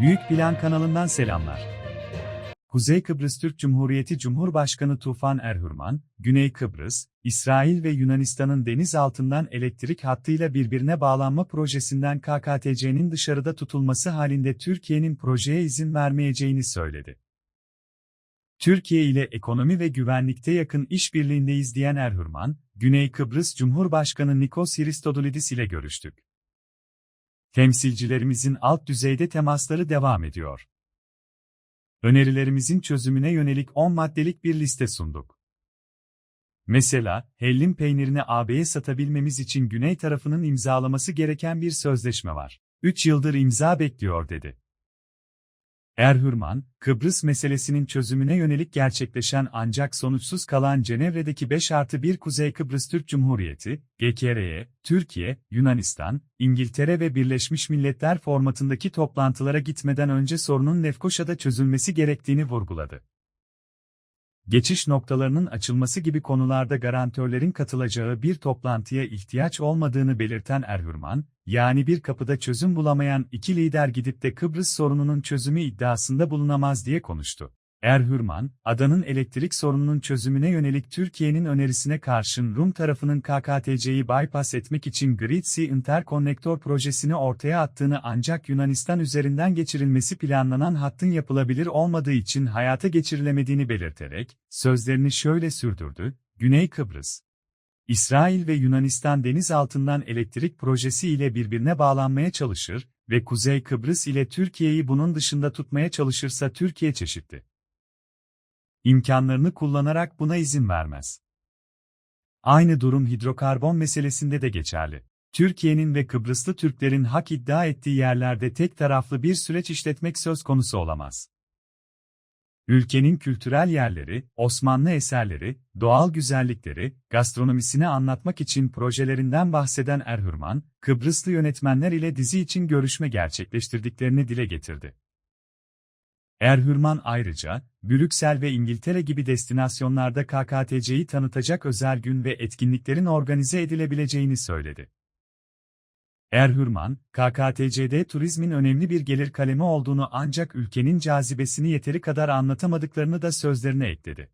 Büyük Plan kanalından selamlar. Kuzey Kıbrıs Türk Cumhuriyeti Cumhurbaşkanı Tufan Erhürman, Güney Kıbrıs, İsrail ve Yunanistan'ın deniz altından elektrik hattıyla birbirine bağlanma projesinden KKTC'nin dışarıda tutulması halinde Türkiye'nin projeye izin vermeyeceğini söyledi. Türkiye ile ekonomi ve güvenlikte yakın işbirliğindeyiz diyen Erhürman, Güney Kıbrıs Cumhurbaşkanı Nikos Christodoulidis ile görüştük. Temsilcilerimizin alt düzeyde temasları devam ediyor. Önerilerimizin çözümüne yönelik 10 maddelik bir liste sunduk. Mesela, hellim peynirini AB'ye satabilmemiz için Güney tarafının imzalaması gereken bir sözleşme var. 3 yıldır imza bekliyor dedi. Erhürman, Kıbrıs meselesinin çözümüne yönelik gerçekleşen ancak sonuçsuz kalan Cenevre'deki 5 artı 1 Kuzey Kıbrıs Türk Cumhuriyeti, GKR'ye, Türkiye, Yunanistan, İngiltere ve Birleşmiş Milletler formatındaki toplantılara gitmeden önce sorunun Lefkoşa'da çözülmesi gerektiğini vurguladı. Geçiş noktalarının açılması gibi konularda garantörlerin katılacağı bir toplantıya ihtiyaç olmadığını belirten Erhürman, yani bir kapıda çözüm bulamayan iki lider gidip de Kıbrıs sorununun çözümü iddiasında bulunamaz diye konuştu. Erhürman, adanın elektrik sorununun çözümüne yönelik Türkiye'nin önerisine karşın Rum tarafının KKTC'yi bypass etmek için Grid Sea Interconnector projesini ortaya attığını ancak Yunanistan üzerinden geçirilmesi planlanan hattın yapılabilir olmadığı için hayata geçirilemediğini belirterek, sözlerini şöyle sürdürdü, Güney Kıbrıs, İsrail ve Yunanistan deniz altından elektrik projesi ile birbirine bağlanmaya çalışır ve Kuzey Kıbrıs ile Türkiye'yi bunun dışında tutmaya çalışırsa Türkiye çeşitli imkanlarını kullanarak buna izin vermez. Aynı durum hidrokarbon meselesinde de geçerli. Türkiye'nin ve Kıbrıslı Türklerin hak iddia ettiği yerlerde tek taraflı bir süreç işletmek söz konusu olamaz. Ülkenin kültürel yerleri, Osmanlı eserleri, doğal güzellikleri, gastronomisini anlatmak için projelerinden bahseden Erhürman, Kıbrıslı yönetmenler ile dizi için görüşme gerçekleştirdiklerini dile getirdi. Erhürman ayrıca, Brüksel ve İngiltere gibi destinasyonlarda KKTC'yi tanıtacak özel gün ve etkinliklerin organize edilebileceğini söyledi. Erhürman, KKTC'de turizmin önemli bir gelir kalemi olduğunu ancak ülkenin cazibesini yeteri kadar anlatamadıklarını da sözlerine ekledi.